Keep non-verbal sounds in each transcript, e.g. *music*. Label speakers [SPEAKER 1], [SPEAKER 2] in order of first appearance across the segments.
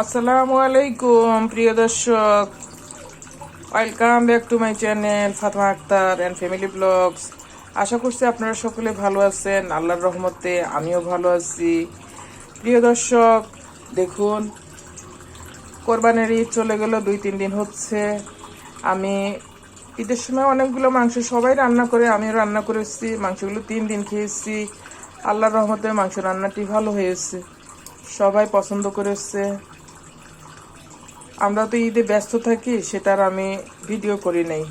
[SPEAKER 1] আসসালামু আলাইকুম, প্রিয় দর্শক। Welcome back to my channel Fatma Akter and family vlogs আশা করছি আপনারা সকলে ভালো আছেন, আল্লাহর রহমতে আমিও ভালো আছি। প্রিয় দর্শক, দেখুন, কোরবানির ঈদ চলে গেল, দুই তিন দিন হচ্ছে। আমি ঈদের সময় অনেকগুলো মাংস সবাই রান্না করে, আমিও রান্না করেছি, মাংসগুলো তিন দিন খেয়েছি। আল্লাহর রহমতে মাংস রান্নাটি ভালো হয়েছে। সবাই পছন্দ করেছে। আমরা তো ঈদে ব্যস্ত থাকি, সেটার আমি ভিডিও করি নাই।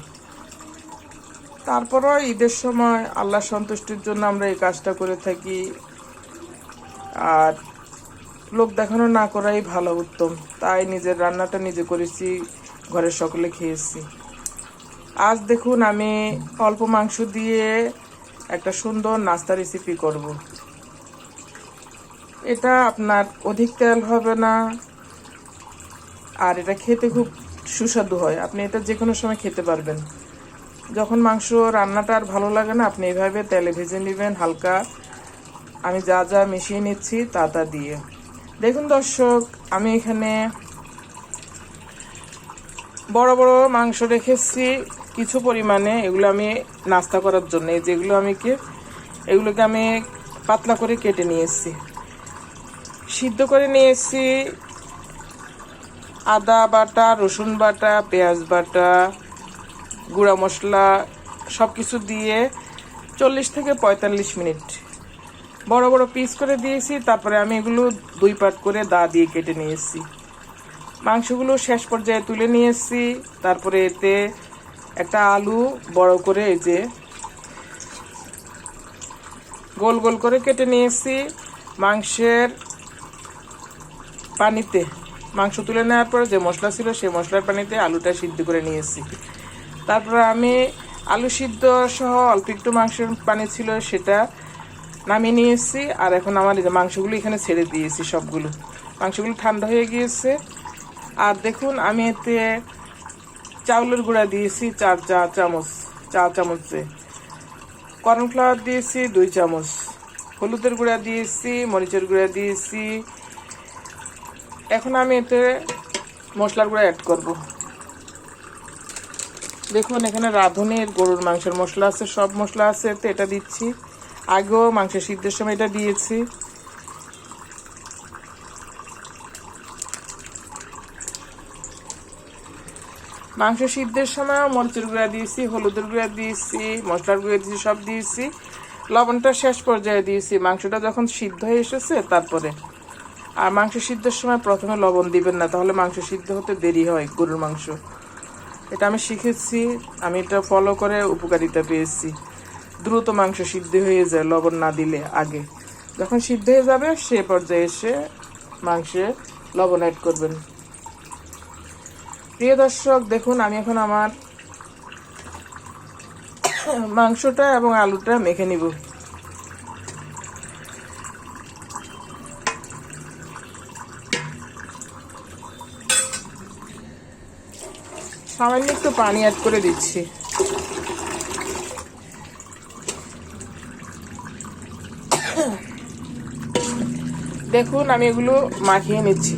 [SPEAKER 1] তারপরও ঈদের সময় আল্লাহ সন্তুষ্টির জন্য আমরা এই কাজটা করে থাকি। আর লোক দেখানো না করাই ভালো, উত্তম। তাই নিজের রান্নাটা নিজে করেছি, ঘরের সকলে খেয়েছি। আজ দেখুন আমি অল্প মাংস দিয়ে একটা সুন্দর নাস্তা রেসিপি করব। এটা আপনার অধিক তেল হবে না আর এটা খেতে খুব সুস্বাদু হয়। আপনি এটা যে কোনো সময় খেতে পারবেন। যখন মাংস রান্নাটা আর ভালো লাগে না, আপনি এভাবে তেলে ভেজে নেবেন হালকা। আমি যা যা মিশিয়ে নিচ্ছি তা তা দিয়ে। দেখুন দর্শক, আমি এখানে বড় বড় মাংস রেখেছি কিছু পরিমাণে। এগুলো আমি নাস্তা করার জন্য যেগুলো আমি কে, এগুলোকে আমি পাতলা করে কেটে নিয়েছি। সিদ্ধ করে নিয়েছি আদা বাটা, রসুন বাটা, পেঁয়াজ বাটা, গুঁড়া মশলা সব কিছু দিয়ে চল্লিশ থেকে পঁয়তাল্লিশ মিনিট বড় বড় পিস করে দিয়েছি, তারপরে আমি এগুলো দুই পাট করে দা দিয়ে কেটে নিয়েছি। মাংসগুলো শেষ পর্যায়ে তুলে নিয়েছি, তারপরে এতে একটা আলু বড় করে এই যে গোল গোল করে কেটে নিয়েছি মাংসের পানিতে। মাংস তুলে নেওয়ার পরে যে মশলা ছিল সেই মশলার পানিতে আলুটা সিদ্ধ করে নিয়েছি। তারপর আমি আলু সিদ্ধ সহ অল্প একটু মাংসের পানি ছিল সেটা নামিয়ে নিয়েছি আর এখন আমার মাংসগুলো এখানে ছেড়ে দিয়েছি সবগুলো। মাংসগুলো ঠান্ডা হয়ে গিয়েছে। আর দেখুন, আমি এতে চাউলের গুঁড়া দিয়েছি চার চা চামচ, চা চামচে। কর্নফ্লাওয়ার দিয়েছি দুই চামচ। হলুদের গুঁড়া দিয়েছি, মরিচের গুঁড়া দিয়েছি এখন আমি এতে মশলার গুঁড়া অ্যাড করব। দেখুন, এখানে রাঁধুনির গরুর মাংসের মশলা আছে, সব মশলা আছে, এতে এটা দিচ্ছি। আগেও মাংস সিদ্ধের সময় এটা দিয়েছি। মাংস সিদ্ধের সময় মরিচের গুঁড়া দিয়েছি, হলুদের গুঁড়া দিয়েছি, মশলার গুঁড়া দিয়েছি, সব দিয়েছি। লবণটা শেষ পর্যায়ে দিয়েছি। মাংসটা যখন সিদ্ধ হয়ে এসেছে, তারপরে আর মাংস সিদ্ধের সময় প্রথমে লবণ দিবেন না, তাহলে মাংস সিদ্ধ হতে দেরি হয় গরুর মাংস। এটা আমি শিখেছি, আমি এটা ফলো করে উপকারিতা পেয়েছি। দ্রুত মাংস সিদ্ধ হয়ে যায়, লবণ না দিলে আগে। যখন সিদ্ধ হয়ে যাবে, সে পর্যায়ে এসে মাংসে লবণ অ্যাড করবেন। প্রিয় দর্শক, দেখুন, আমি এখন আমার মাংসটা এবং আলুটা মেখে নিব। সামান্য একটু পানি অ্যাড করে দিচ্ছি। দেখুন, আমি এগুলো মাখিয়ে নিচ্ছি।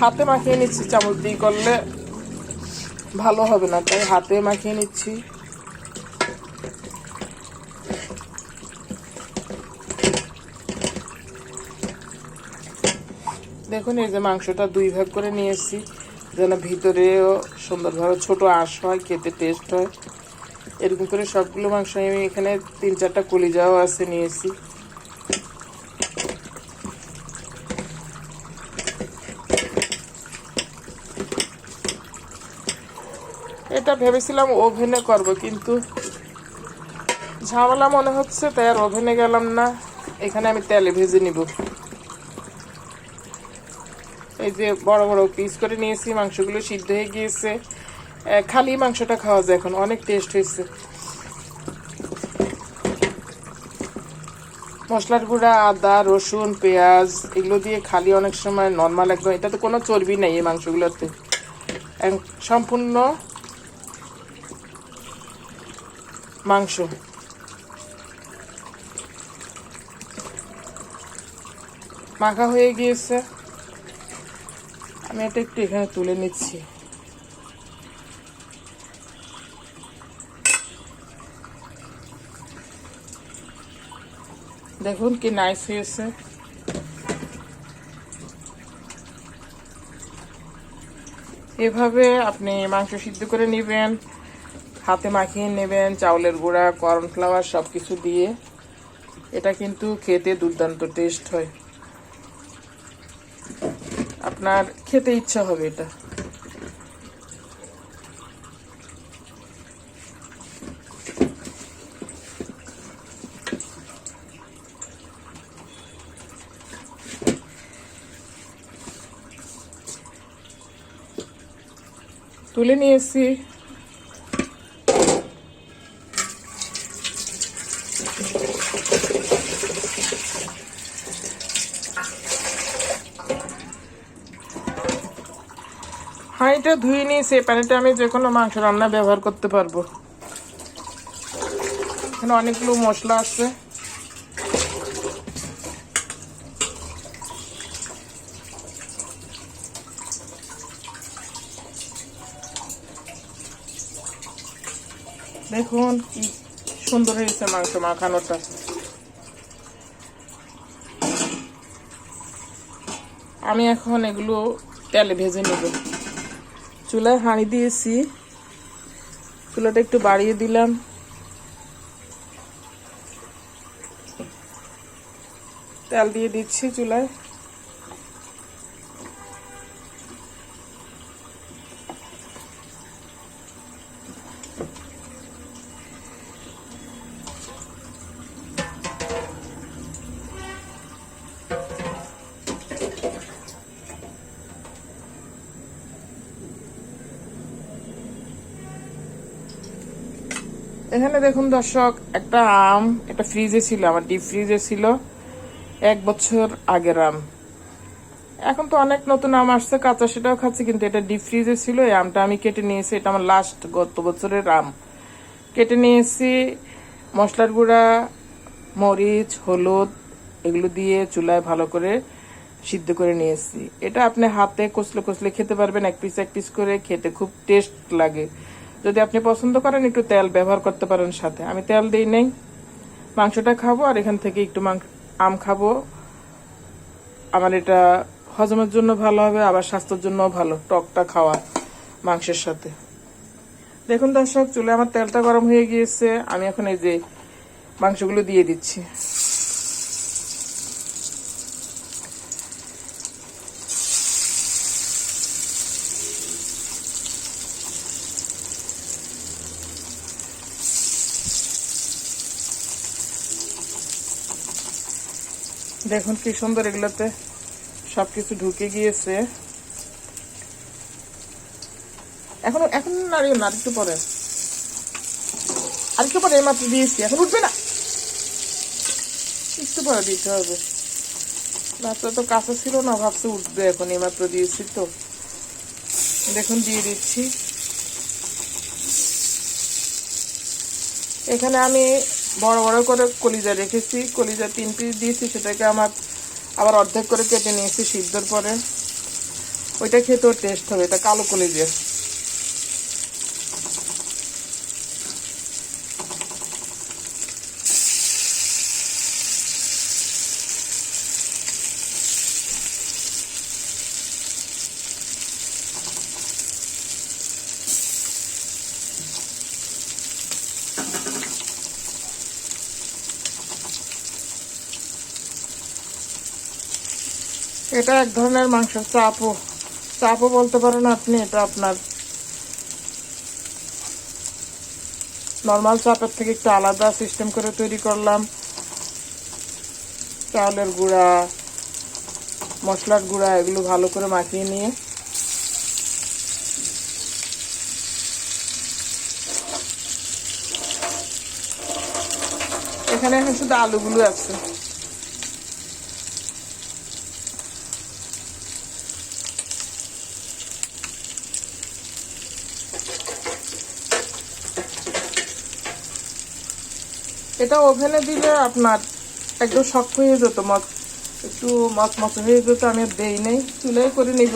[SPEAKER 1] হাতে মাখিয়ে নিচ্ছি, চামচ দিয়ে করলে ভালো হবে না, তাই হাতে মাখিয়ে নিচ্ছি। দেখুন, এই যে মাংসটা দুই ভাগ করে নিয়েছি যেন ভিতরেও সুন্দরভাবে ছোট আঁশ হয় খেতে টেস্ট হয়। এরকম করে সবগুলো মাংস আমি এখানে তিন চারটা কলিজাও আছে নিয়েছি। এটা ভেবেছিলাম ওভেনে করব, কিন্তু ঝামেলা মনে হচ্ছে, তাই আর ওভেনে গেলাম না। এখানে আমি তেলে ভেজে নিব। এই যে বড় বড় পিস করে নিয়েছি, মাংসগুলো সিদ্ধ হয়ে গিয়েছে। খালি মাংসটা খাওয়া যায় এখন, অনেক টেস্ট হয়েছে। মশলার গুঁড়া, আদা, রসুন, পেঁয়াজ, এগুলো দিয়ে খালি অনেক সময় নর্মাল একদম, এটাতে কোনো চর্বি নেই এই মাংসগুলোতে। সম্পূর্ণ মাংস। মাখা হয়ে গিয়েছে। আমি এটা একটু এখানে তুলে নিচ্ছি। দেখুন কি নাইস হয়েছে। এভাবে আপনি মাংস সিদ্ধ করে নেবেন, হাতে মাখিয়ে নেবেন, চাউলের গুঁড়া কর্নফ্লাওয়ার সব কিছু দিয়ে। এটা কিন্তু খেতে দুর্দান্ত টেস্ট হয়। আপনার খেতে ইচ্ছা হবে এটা। তুলে নিয়ে নিয়েছি হাঁড়িটা ধুয়ে নিয়েছি, এই পানিটা আমি যে কোনো মাংস রান্না ব্যবহার করতে পারব। এখানে অনেকগুলো মশলা আছে। দেখুন কি সুন্দর হয়েছে মাংস মাখানোটা। আমি এখন এগুলো তেলে ভেজে নেব। চুলায় হাঁড়ি দিয়েছি। চুলাটা একটু বাড়িয়ে দিলাম। তেল দিয়ে দিচ্ছি চুলায়। এখানে দেখুন দর্শক, একটা আম এটা ফ্রিজে ছিল, আমার ডিপ ফ্রিজে ছিল, এক বছর আগের আম। এখন তো অনেক নতুন আম আসছে, কাঁচা সেটাও খাচ্ছি, কিন্তু এটা ডিপ ফ্রিজে ছিল, এই আমটা আমি কেটে নিয়েছি, এটা আমার লাস্ট গত বছরের আম। কেটে নিয়েছি, মশলার গুঁড়া, মরিচ, হলুদ, এগুলো দিয়ে চুলায় ভালো করে সিদ্ধ করে নিয়েছি। এটা আপনি হাতে কষলে কষলে খেতে পারবেন, এক পিস এক পিস করে, খেতে খুব টেস্ট লাগে। যদি আপনি পছন্দ করেন, একটু তেল ব্যবহার করতে পারেন সাথে। আমি তেল দিই নেই। মাংসটা খাব আর এখান থেকে একটু মাংস, আম খাব। আমার এটা হজমের জন্য ভালো হবে, আবার স্বাস্থ্যের জন্যও ভালো, টকটা খাওয়া মাংসের সাথে। দেখুন দর্শক, চুলে আমার তেলটা গরম হয়ে গিয়েছে। আমি এখন এই যে মাংসগুলো দিয়ে দিচ্ছি। দেখুন কি সুন্দর এগুলোতে সবকিছু ঢুকে গিয়েছে। এখন এখন নাড়িও না আরেকটু পরে। আরেকটু পরে এইমাত্র দিয়েছি। এখন উঠবে না। একটু পরে দিতে হবে। মাত্র তো কাঁচা ছিল না, ভাবছে উঠবে এখন এইমাত্র দিয়েছি তো। দেখুন, দিয়ে দিচ্ছি। এখানে আমি বড় বড় করে কলিজা রেখেছি, কলিজা তিন পিস দিয়েছি, সেটাকে আমার আবার অর্ধেক করে কেটে নিয়েছি সিদ্ধর পরে। ওইটা খেতেও টেস্ট হবে, এটা কালো কলিজা এটা এক ধরনের মাংস, চাপও। চাপও বলতে পারেন আপনি, এটা আপনার নর্মাল চাপের থেকে একটু আলাদা সিস্টেম করে তৈরি করলাম। চাউলের গুঁড়া, মশলার গুঁড়া, এগুলো ভালো করে মাখিয়ে নিয়ে। এখানে এখন শুধু আলুগুলো আছে। এটা ওভেনে দিলে আপনার একদম শক্ত হয়ে যেত, মত একটু মত মত হয়ে যেত, আমি দেই নেই। চুলাই করে নিব।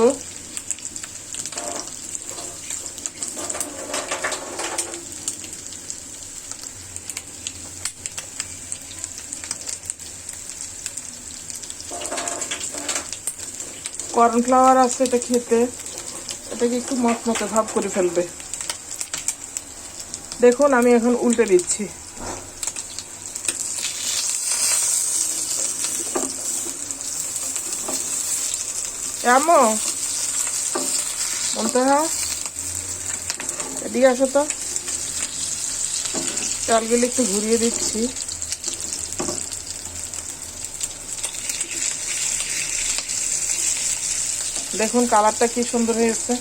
[SPEAKER 1] কর্নফ্লাওয়ার আছে এটা খেতে। এটাকে একটু মত মতো ভাব করে ফেলবে। দেখুন, আমি এখন উল্টে দিচ্ছি। এমো বলতে হ্যাঁ এদিকে আসো তো চালগুলো একটু ঘুরিয়ে দিচ্ছি দেখুন কালারটা কি সুন্দর হয়েছে।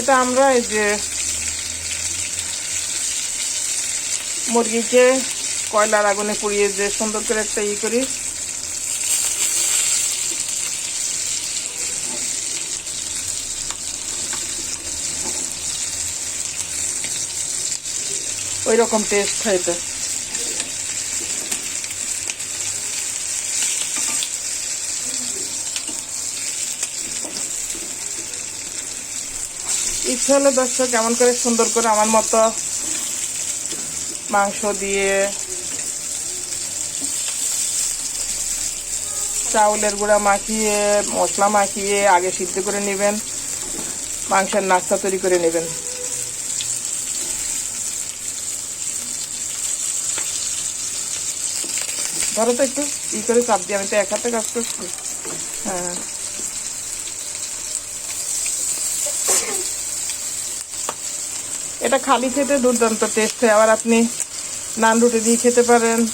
[SPEAKER 1] এটা আমরা এই যে মুরগিকে কয়লার আগুনে পুড়িয়ে যে সুন্দর করে একটা ই করি। ওই রকম টেস্ট হয় এটা ইচ্ছে হলো দর্শক কেমন করে সুন্দর করে আমার মতো মাংস দিয়ে চাউলের গুঁড়া মাখিয়ে, মশলা মাখিয়ে আগে সিদ্ধ করে নেবেন, মাংসের নাস্তা তৈরি করে নেবেন। ধরো তো একটু, ই করে চাপ দিয়ে, আমি তো এক হাতে কাজ করছি। হ্যাঁ। এটা খালি খেতে দুর্দান্ত টেস্ট হয়। আবার আপনি নান রুটি দিয়ে খেতে পারেন,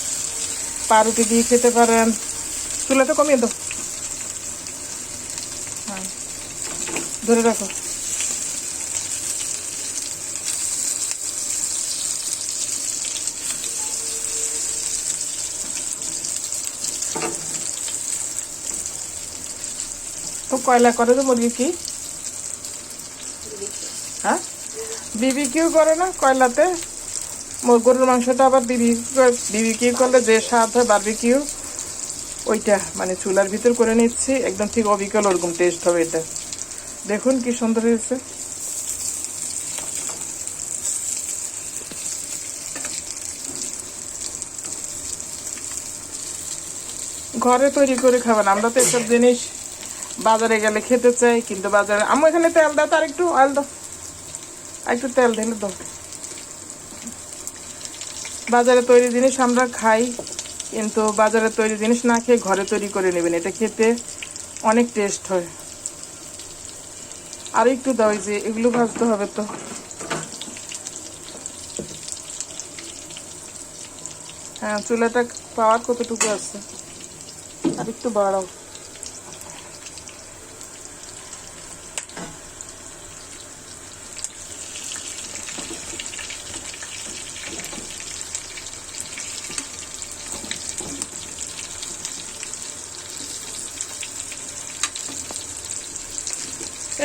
[SPEAKER 1] পা রুটি দিয়ে খেতে পারেন। চুলাটা কমিয়ে দাও। হ্যাঁ। ধরে রাখো। কয়লা করে তো মুরগি কি? হ্যাঁ? বিবি কিউ করে না কয়লাতে? গরুর মাংসটা আবার বিবি বিবি কিউ করলে যে স্বাদ হয় বারবি কিউ। ওইটা মানে চুলার ভিতর করে নিচ্ছি, একদম ঠিক অবিকল ওরকম টেস্ট হবে এটা। দেখুন কি সুন্দর হয়েছে। ঘরে তৈরি করে খাবেন, আমরা তো এসব জিনিস বাজারে গেলে খেতে চাই, কিন্তু বাজারে আমি এখানে তেল দাও তার একটু অয়েল দাও। একটু তেল দিলে দাও। বাজারে তৈরি জিনিস আমরা খাই, কিন্তু বাজারে তৈরি জিনিস না খেয়ে ঘরে তৈরি করে নেবেন। এটা খেতে অনেক টেস্ট হয়। আর একটু দাও যে এগুলো ভাজতে হবে তো। হ্যাঁ চুলাটা পাওয়ার কতটুকু আছে? আর একটু বাড়াও।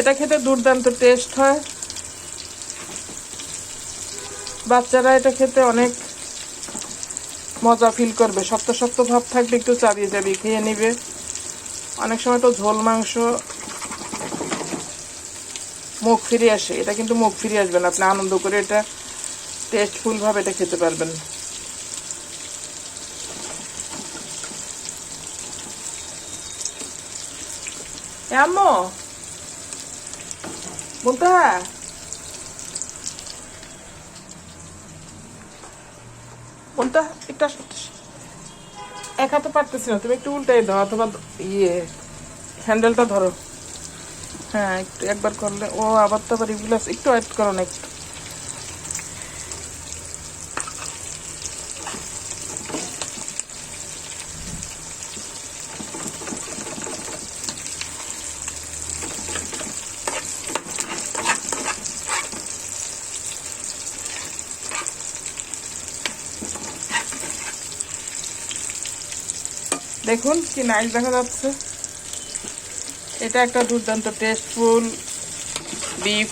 [SPEAKER 1] এটা খেতে দুর্দান্ত টেস্ট হয়। বাচ্চারা এটা খেতে অনেক মজা ফিল করবে। শক্ত শক্ত ভাব থাকলে একটু চাবিয়ে যাবি খেয়ে নিবে। অনেক সময় তো ঝোল মাংস মুখ ফিরে আসে। এটা কিন্তু মুখ ফিরে আসবে না। আপনি আনন্দ করে এটা টেস্টফুল ভাবে এটা খেতে পারবেন। আম্মু বলতে? বলতে একটা এক হাতে পারতেছি না, তুমি একটু উল্টাই দাও, অথবা ইয়ে হ্যান্ডেলটা ধরো। হ্যাঁ একটু একবার করলে, ও আবার তো আবার এগুলো একটু অ্যাড করো না একটু। দেখুন কি নাইস দেখা যাচ্ছে। এটা একটা দুর্দান্ত টেস্টফুল বিফ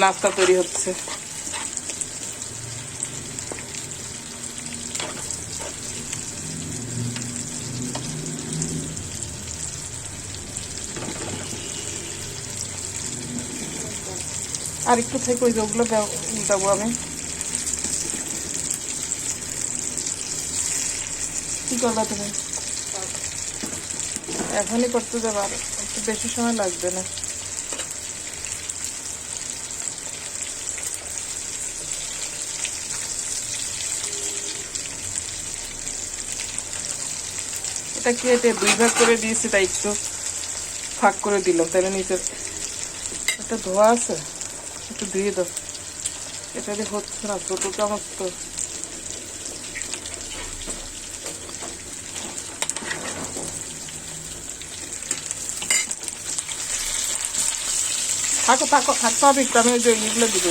[SPEAKER 1] নাস্তা তৈরি হচ্ছে। আর একটু থেকে ওই যে ওগুলো উল্টাবো আমি। করবা তুমি? এখনই করতে যাব, আর একটু বেশি সময় লাগবে না। এটা কেটে দুই ভাগ করে দিয়েছি, তাই একটু ফাঁক করে দিলাম তাহলে নিচে একটা ধোয়া আছে, একটু ধুয়ে দাও। এটা দিয়ে হচ্ছে না, ছোট চামচ তো। থাকো থাকো থাকতে হবে একটু আমি ওই যে ইগুলো দিব।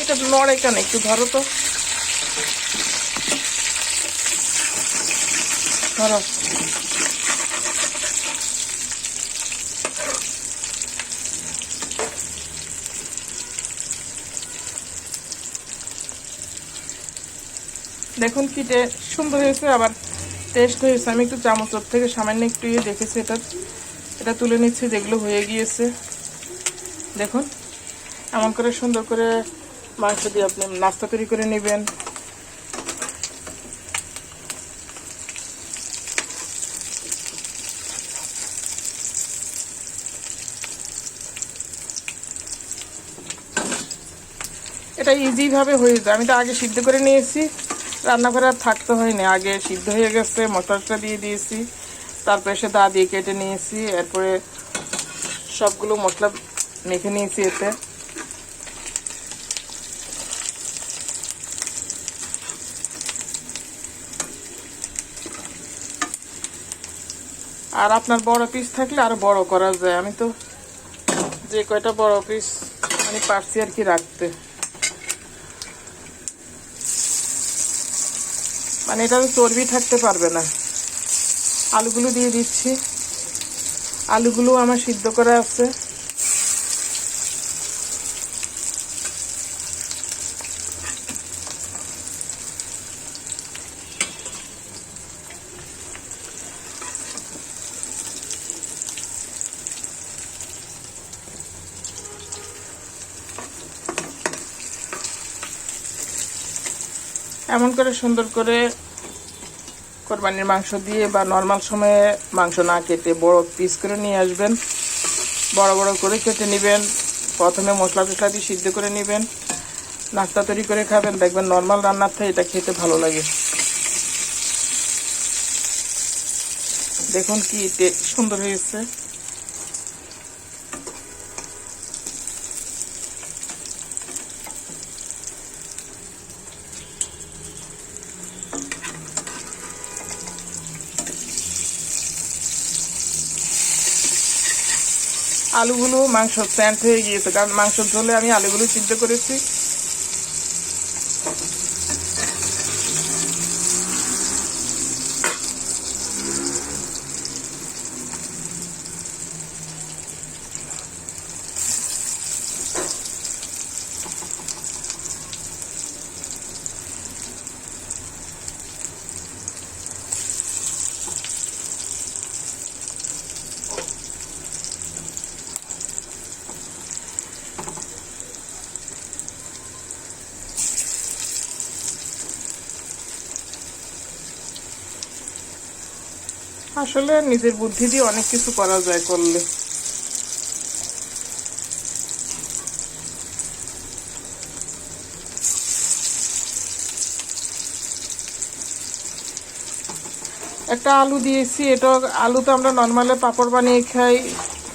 [SPEAKER 1] এটা নড়ে কেন? একটু ধরো তো। ধরো। দেখুন কি সুন্দর হয়েছে, আবার টেস্ট হয়েছে। আমি একটু চামচের থেকে সামান্য একটু ইয়ে দেখেছি, এটা এটা তুলে নিচ্ছি, যেগুলো হয়ে গিয়েছে। দেখুন, এমন করে সুন্দর করে মাংস দিয়ে আপনি নাস্তা তৈরি করে নেবেন। এটা ইজিভাবে হয়ে যায় আমি তো আগে সিদ্ধ করে নিয়েছি। রান্না করে আর থাকতে হয়নি। আগে সিদ্ধ হয়ে গেছে, মশলাটা দিয়ে দিয়েছি। তারপরে সে দা দিয়ে কেটে নিয়েছি, এরপরে সবগুলো মশলা মেখে নিয়েছি এতে। আর আপনার বড় পিস থাকলে আরও বড় করা যায়। আমি তো যে কয়টা বড় পিস মানে পারছি আর কি রাখতে। মানে এটা চর্বি থাকতে পারবে না। আলুগুলো দিয়ে দিচ্ছি। আলুগুলো আমার সিদ্ধ করা আছে। এমন করে সুন্দর করে কোরবানির মাংস দিয়ে বা নর্মাল সময়ে মাংস না কেটে বড় পিস করে নিয়ে আসবেন। বড় বড় করে কেটে নেবেন। প্রথমে মশলা টশলা দিয়ে সিদ্ধ করে নেবেন। নাস্তা তৈরি করে খাবেন। দেখবেন নর্মাল রান্নার থেকে এটা খেতে ভালো লাগে। দেখুন কি সুন্দর হয়েছে। আলুগুলো মাংস স্যান্ড হয়ে গিয়েছে। কারণ মাংস ঝোলে আমি আলুগুলো সিদ্ধ করেছি। আসলে নিজের বুদ্ধি দিয়ে অনেক কিছু করা যায় করলে। একটা আলু দিয়েছি, এটা আলু তো আমরা নর্মালে পাঁপড় বানিয়ে খাই,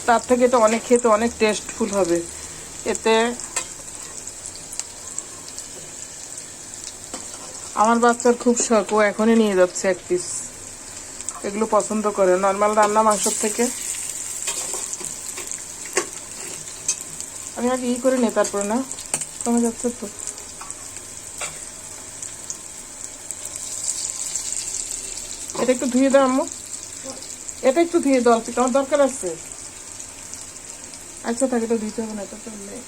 [SPEAKER 1] তার থেকে এটা অনেক খেতে অনেক টেস্টফুল হবে। এতে আমার বাচ্চার খুব শখ, ও এখনই নিয়ে যাচ্ছে এক পিস এগুলো পছন্দ করে। নর্মাল রান্না মাংসর থেকে। আমি আগে ই করে নিই, তারপরে না? কমে যাচ্ছে তো। এটা একটু ধুয়ে দাও, আম্মু। এটা একটু ধুয়ে দাও আমার দরকার আছে। আচ্ছা তাকে তো ধুইতে হবে না এটা তো নেই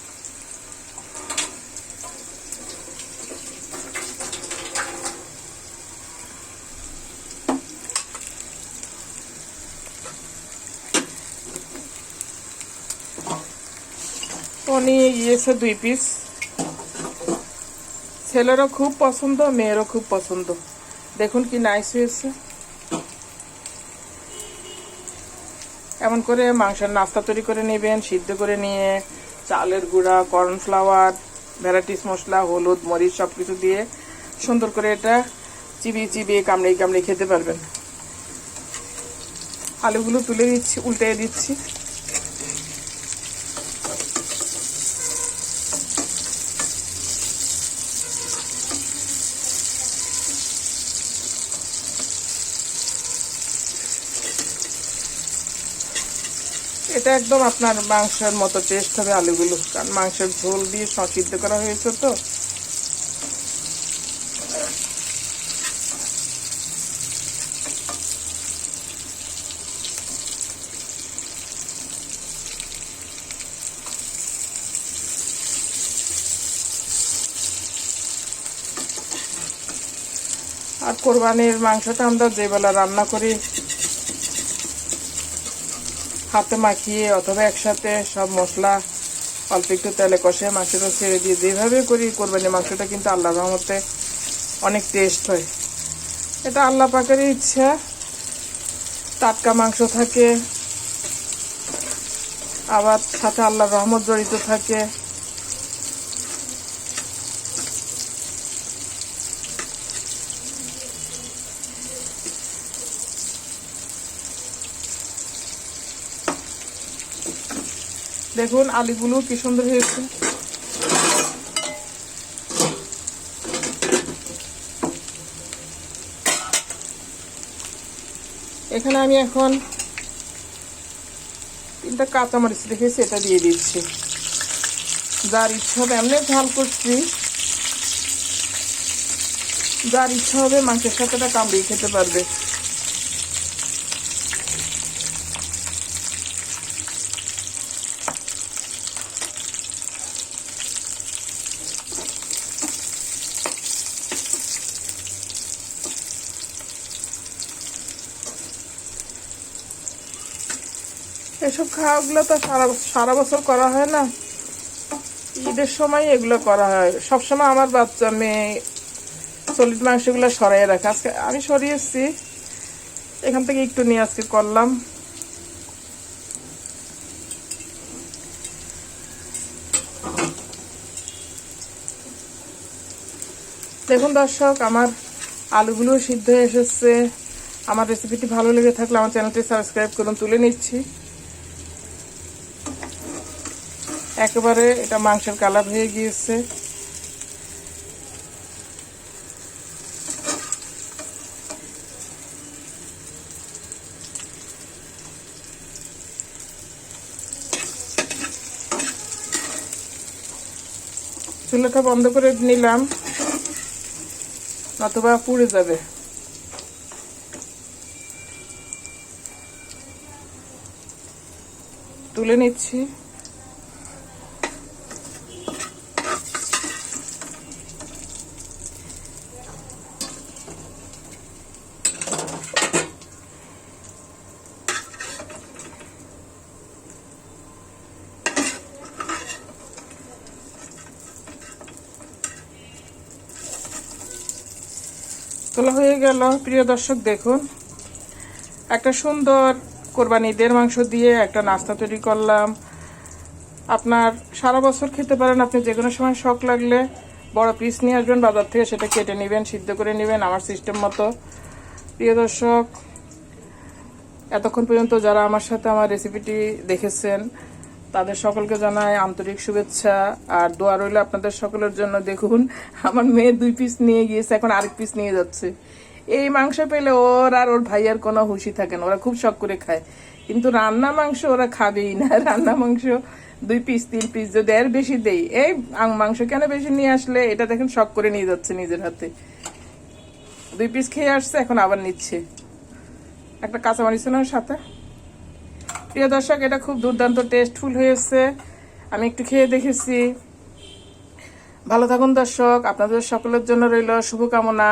[SPEAKER 1] নিয়ে গিয়েছে দুই পিস ছেলেরও খুব পছন্দ, মেয়েরও খুব পছন্দ। দেখুন কি নাইস হয়েছে। এমন করে মাংসের নাস্তা তৈরি করে নেবেন, সিদ্ধ করে নিয়ে চালের গুঁড়া কর্নফ্লাওয়ার ভ্যারাইটিস মশলা, হলুদ, মরিচ সব কিছু দিয়ে সুন্দর করে এটা চিবিয়ে চিবিয়ে কামড়ে কামড়ে খেতে পারবেন। আলুগুলো তুলে দিচ্ছি, উল্টে দিচ্ছি। এটা একদম আপনার মাংসের মতো টেস্ট হবে আলুগুলো। কারণ মাংসের ঝোল দিয়ে সিদ্ধ করা হয়েছে তো। আর কোরবানির মাংসটা আমরা যে বেলা রান্না করি হাতে মাখিয়ে অথবা একসাথে সব মশলা, অল্প একটু তেলে কষে মাংসটা ছেড়ে দিয়ে যেভাবে করি কোরবানি মাংসটা কিন্তু আল্লাহ রহমতে অনেক টেস্ট হয়। এটা আল্লাহ পাকারই ইচ্ছা। টাটকা মাংস থাকে, আবার সাথে আল্লাহ রহমত জড়িত থাকে। দেখুন আলুগুলো কি সুন্দর হয়েছে। এখানে আমি এখন তিনটা কাঁচামরিচ রেখেছি, এটা দিয়ে দিচ্ছি। যার ইচ্ছা হবে এমনি ঝাল করছি। যার ইচ্ছা হবে মাংসের সাথে কামড়িয়ে খেতে পারবে এসব খাওয়াগুলো তো সারা সারা বছর করা হয় না। ঈদের সময় এগুলো করা হয়। সবসময় আমার বাচ্চা, মেয়ে সলিড মাংসগুলো সরাই রাখে। আজকে আমি সরিয়েছি। এখান থেকে একটু নিয়ে আজকে করলাম। দেখুন দর্শক, আমার আলুগুলো সিদ্ধ এসেছে। আমার রেসিপিটি ভালো লেগে থাকলে আমার চ্যানেলটি সাবস্ক্রাইব করুন, তুলে নিচ্ছি। একেবারে এটা মাংসের কালার হয়ে গিয়েছে। চুলাটা বন্ধ করে নিলাম, নতুবা পুড়ে যাবে। তুলে নিচ্ছি তোলা হয়ে গেল প্রিয় দর্শক, দেখুন। একটা সুন্দর কোরবানি ঈদের মাংস দিয়ে একটা নাস্তা তৈরি করলাম। আপনার সারা বছর খেতে পারেন, আপনি যে কোনো সময় শখ লাগলে বড় পিস নিয়ে আসবেন, বাজার থেকে সেটা কেটে নেবেন, সিদ্ধ করে নেবেন, আমার সিস্টেম মতো। প্রিয় দর্শক, এতক্ষণ পর্যন্ত যারা আমার সাথে আমার রেসিপিটি দেখেছেন, তাদের সকলকে জানাই আন্তরিক শুভেচ্ছা। আর দোয়া রইল আপনাদের সকলের জন্য। দেখুন, আমার মেয়ে দুই পিস নিয়ে গিয়েছে, এখন আরেক পিস নিয়ে যাচ্ছে। এই মাংস পেলে ওর আর ওর ভাইয়ের কোনো হুশি থাকে না, ওরা খুব শখ করে খায়। কিন্তু রান্না মাংস ওরা খাবেই না। *laughs* রান্না মাংস দুই পিস তিন পিস যদি এর বেশি দেই, এই মাংস কেন বেশি নিয়ে আসলে? এটা দেখেন শখ করে নিয়ে যাচ্ছে নিজের হাতে। দুই পিস খেয়ে আসছে, এখন আবার নিচ্ছে। একটা কাঁচামরিচ ছিল ওর সাথে? প্রিয় দর্শক, এটা খুব দুর্দান্ত টেস্টফুল হয়েছে। আমি একটু খেয়ে দেখেছি। ভালো থাকুন দর্শক, আপনাদের সকলের জন্য রইল শুভকামনা।